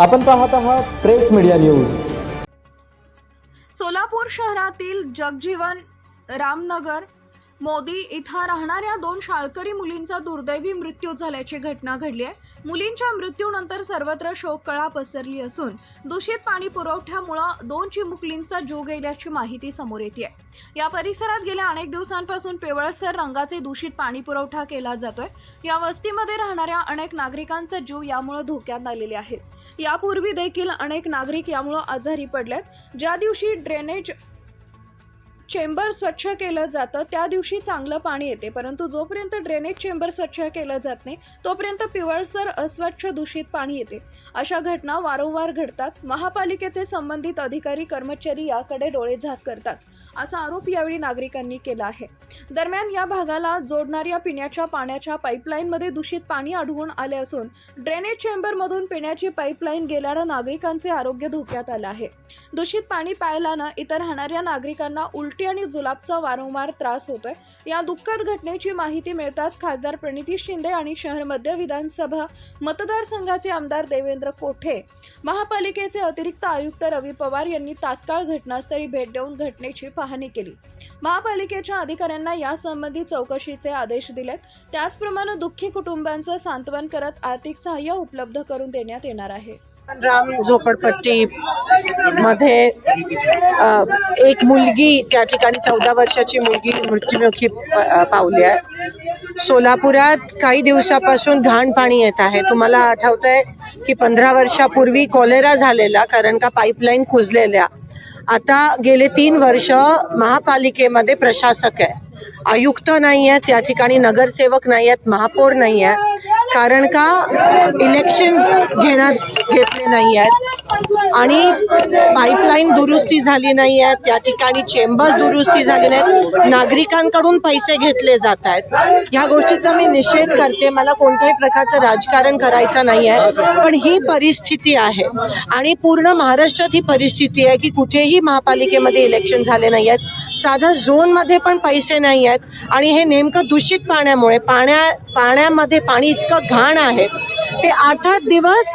आपण पाहत आहात प्रेस मीडिया न्यूज. सोलापूर शहरातील जगजीवन रामनगर मोदी इथं राहणाऱ्या दोन शाळकरी मुलींचा दुर्दैवी मृत्यू झाल्याची घटना घडली आहे. मुलींच्या मृत्यूनंतर सर्वत्र शोककळा पसरली असून दूषित पाणी पुरवठ्यामुळं दोन चिमुकलींचा जीव गेल्याची माहिती समोर येते आहे या परिसरात गेल्या अनेक दिवसांपासून पिवळसर रंगाचे दूषित पाणी पुरवठा केला जातोय. या वस्तीमध्ये राहणाऱ्या अनेक नागरिकांचा जीव यामुळे धोक्यात आलेले आहेत. यापूर्वी देखील अनेक नागरिक यामुळं आजारी पडलेत. ज्या दिवशी ड्रेनेज चेंबर स्वच्छ केलं जातं त्या दिवशी चांगलं पाणी येते. परंतु जोपर्यंत ड्रेनेज चेंबर स्वच्छ केलं जात नाही तोपर्यंत पिवळसर अस्वच्छ दूषित पाणी येते. अशा घटना वारंवार घडतात. महापालिकेचे संबंधित अधिकारी कर्मचारी याकडे डोळे झाक करतात. असा आरोप यावेळी नागरिकांनी केला आहे. दरम्यान या भागाला जोडणाऱ्या पिण्याच्या पाण्याच्या पाईपलाईनमध्ये दूषित पाणी आढळून आले असून ड्रेनेज चेंबरमधून पिण्याची पाईपलाईन गेल्यानं नागरिकांचे आरोग्य धोक्यात आलं आहे. दूषित पाणी पाहिल्यानं इतर राहणाऱ्या नागरिकांना उलटी आणि जुलाबचा वारंवार त्रास होतोय. या दुःखद घटनेची माहिती मिळताच खासदार प्रणिती शिंदे आणि शहर मध्य विधानसभा मतदारसंघाचे आमदार देवेंद्र कोठे महापालिकेचे अतिरिक्त आयुक्त रवी पवार यांनी तात्काळ घटनास्थळी भेट देऊन घटनेची पाहणी केली. महापालिकेच्या अधिकाऱ्यांना यासंबंधी चौकशीचे आदेश दिलेत. त्याचप्रमाणे दुःखी कुटुंबांचं सांत्वन करत आर्थिक सहाय्य उपलब्ध करून देण्यात येणार आहे. राम झोपडपट्टी मध्ये एक मुलगी त्या ठिकाणी चौदा वर्षाची मुलगी मृत्युमुखी पावली आहे. सोलापुरात काही दिवसापासून घाण पाणी येत आहे. तुम्हाला आठवतंय की पंधरा वर्षापूर्वी कॉलेरा झालेला कारण का पाईपलाईन कुजलेल्या. आता गेले तीन वर्ष महापालिकेमध्ये प्रशासक आहे. आयुक्त नाही आहेत त्या ठिकाणी नगरसेवक नाही आहेत महापौर नाही आहे कारण का इलेक्शन्स घेण्यात घेतले नाही आहेत आणि पाईपलाईन दुरुस्ती झाली नाही आहे त्या ठिकाणी चेंबर्स दुरुस्ती झाली नाहीत. नागरिकांकडून पैसे घेतले जात आहेत. ह्या गोष्टीचा मी निषेध करते. मला कोणत्याही प्रकारचं राजकारण करायचं नाही आहे पण ही परिस्थिती आहे. आणि पूर्ण महाराष्ट्रात ही परिस्थिती आहे की कुठेही महापालिकेमध्ये इलेक्शन झाले नाही आहेत साधा झोनमध्ये पण पैसे नाही आहेत आणि हे नेमकं दूषित पाण्यामुळे पाण्या पाण्यामध्ये पाणी इतकं घाण आहे. ते आठ आठ दिवस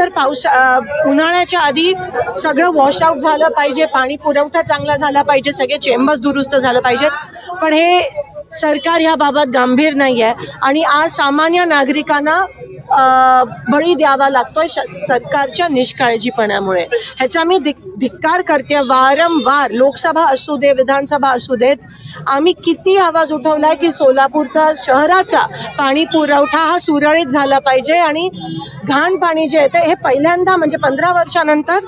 तर पाऊस उन्हाळ्याच्या आधी सगळं वॉश आउट झालं पाहिजे पाणी पुरवठा चांगला झाला पाहिजे सगळे चेंबर्स दुरुस्त झालं पाहिजेत पण हे सरकार ह्याबाबत गंभीर नाही आहे आणि आज सामान्य नागरिकांना बळी द्यावा लागतोय श- सरकारच्या निष्काळजीपणामुळे. ह्याचा मी धिक धिक्कार करते. वारंवार लोकसभा असू दे विधानसभा असू देत आम्ही किती आवाज उठवलाय की सोलापूरचा शहराचा पाणी पुरवठा हा सुरळीत झाला पाहिजे आणि घाण पाणी जे येतं हे पहिल्यांदा म्हणजे पंधरा वर्षानंतर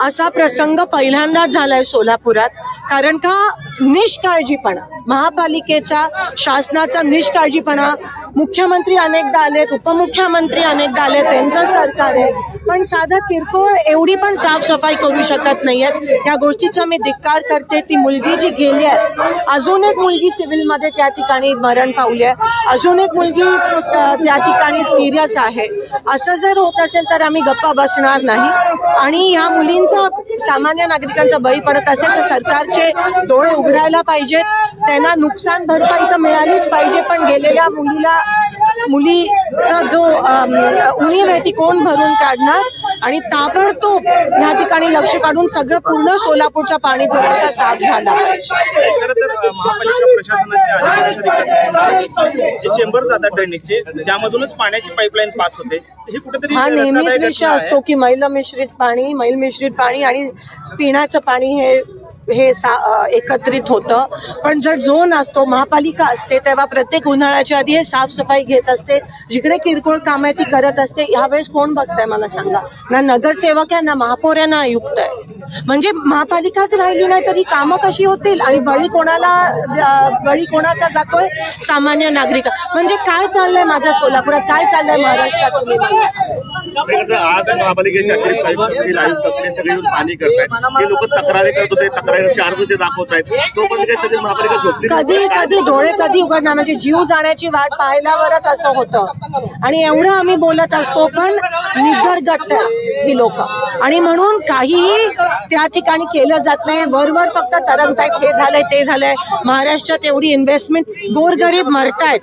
असा प्रसंग पहिल्यांदाच झालाय सोलापुरात. कारण का? निष्काळजीपणा. महापालिकेचा शासनाचा निष्काळजीपणा मुख्यमंत्री अनेकदा आलेत उपमुख्यमंत्री अनेकदा आले त्यांचं सरकार आहे. पण साधं किरकोळ एवढी पण साफसफाई करू शकत नाही आहेत या गोष्टीचा मी धिक्कार करते. ती मुलगी जी गेली आहे अजून एक मुलगी सिव्हिलमध्ये त्या ठिकाणी मरण पावली आहे. अजून एक मुलगी त्या ठिकाणी सिरियस आहे. असं जर होत असेल तर आम्ही गप्पा बसणार नाही. आणि ह्या मुलींचा सामान्य नागरिकांचा बळी पडत असेल तर सरकारचे डोळे उघडायला पाहिजेत. त्यांना नुकसान भरपाई तर मिळालीच पाहिजे पण गेलेल्या मुलीला मुलीचा जो उणीव आहे ती कोण भरून काढणार? आणि ताबडतोब ह्या ठिकाणी लक्ष काढून सगळं पूर्ण सोलापूरचा पाणी पुरवठा साफ झाला. महापालिका चेंबर जातात ड्रेनेजचे त्यामधूनच पाण्याची पाईपलाईन पास होते. ही कुठेतरी हा नेहमीच विषय. असतो की मैल मिश्रित पाणी मैल मिश्रित पाणी आणि पिण्याचं पाणी हे हे सा एकत्रित होतं. पण जर झोन असतो महापालिका असते तेव्हा प्रत्येक उन्हाळ्याच्या आधी हे साफसफाई घेत असते. जिकडे किरकोळ काम आहे ती करत असते. यावेळेस कोण बघताय मला सांगा? ना नगरसेवक आहे ना महापौर आहे ना आयुक्त आहे. म्हणजे महापालिकाच राहिली नाही तरी कामं कशी होतील? आणि बळी कोणाला बळी कोणाचा जातोय? सामान्य नागरिक. म्हणजे काय चाललंय माझ्या सोलापुरात? काय चाललंय महाराष्ट्रात तुम्ही आज महापालिकेचे अखेर काही असतील आयुक्त असतील सगळे येऊन पाहणी करतायत. हे लोक तक्रारी करत होते तक्रारी चार्ज ते दाखवत आहेत तोपर्यंत काही सगळी महापालिका झोपली कधी कधी डोळे कधी उघडणार? म्हणजे जीव जाण्याची वाट पाहिल्यावरच असं होतं. आणि एवढं आम्ही बोलत असतो पण निगरगट्ट ही लोक. आणि म्हणून काहीही त्या ठिकाणी केलं जात नाही. वरवर फक्त तरंगतायत हे झालंय ते झालंय. महाराष्ट्रात एवढी इन्व्हेस्टमेंट गोरगरीब मरतायत.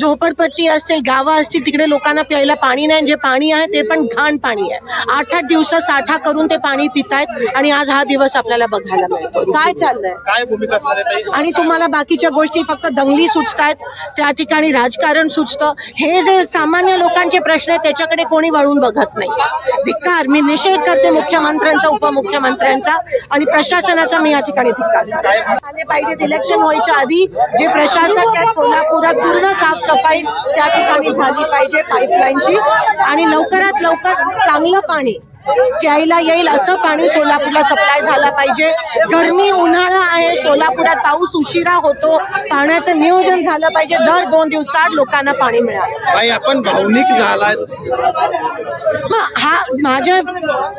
झोपडपट्टी असतील गावं असतील तिकडे लोकांना प्यायला पाणी नाही. जे पाणी आहे ते पण घाण पाणी आहे. आठ आठ दिवस साठा करून ते पाणी पितायत आणि आज हा दिवस आपल्याला बघायला मिळतो. काय चाललंय? आणि तुम्हाला बाकीच्या गोष्टी फक्त दंगली सुचतायत त्या ठिकाणी राजकारण सुचतं. हे जे सामान्य लोकांचे प्रश्न आहेत त्याच्याकडे कोणी वळून बघत नाही. धिक्कार मी निषेध करते मुख्यमंत्र्यांचा उपमुख्यमंत्र्यांचा आणि प्रशासनाचा मी या ठिकाणी धिक्कार आले पाहिजेत इलेक्शन व्हायच्या आधी जे प्रशासक आहेत सोलापुरात पूर्ण साफसफाई त्या ठिकाणी झाली पाहिजे पाईपलाईनची आणि लवकरात लवकर चांगलं पाणी प्यायला येईल असं पाणी सोलापूरला सप्लाय झाला पाहिजे. गरमी उन्हाळा आहे सोलापुरात पाऊस उशिरा होतो. पाण्याचं नियोजन झालं पाहिजे. दर दोन दिवसात लोकांना पाणी मिळालं. आपण भावनिक हा माझ्या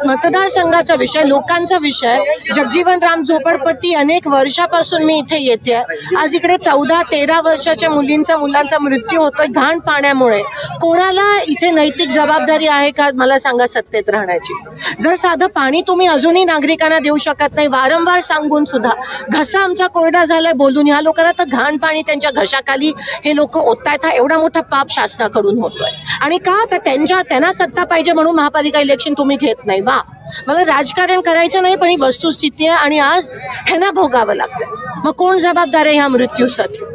मतदारसंघाचा विषय लोकांचा विषय. जगजीवन राम झोपडपट्टी अनेक वर्षापासून मी इथे येते. आज इकडे चौदा तेरा वर्षाच्या मुलींचा मुलांचा मृत्यू होतोय घाण पाण्यामुळे. कोणाला इथे नैतिक जबाबदारी आहे का? मला सांगा सत्तेत राहण्याची. जर साधं पाणी तुम्ही अजूनही नागरिकांना देऊ शकत नाही वारंवार सांगून सुद्धा. घसा आमचा कोरडा झालाय बोलून. ह्या लोकांना तर घाण पाणी त्यांच्या घशाखाली हे लोक ओततायत. हा एवढा मोठा पाप शासनाकडून होतोय. आणि का? तर त्यांच्या त्यांना सत्ता पाहिजे म्हणून महापालिका इलेक्शन तुम्ही घेत नाही. वा. मला राजकारण करायचं नाही पण ही वस्तुस्थिती आहे आणि आज ह्यांना भोगावं लागतं. मग कोण जबाबदार आहे ह्या मृत्यूसाठी?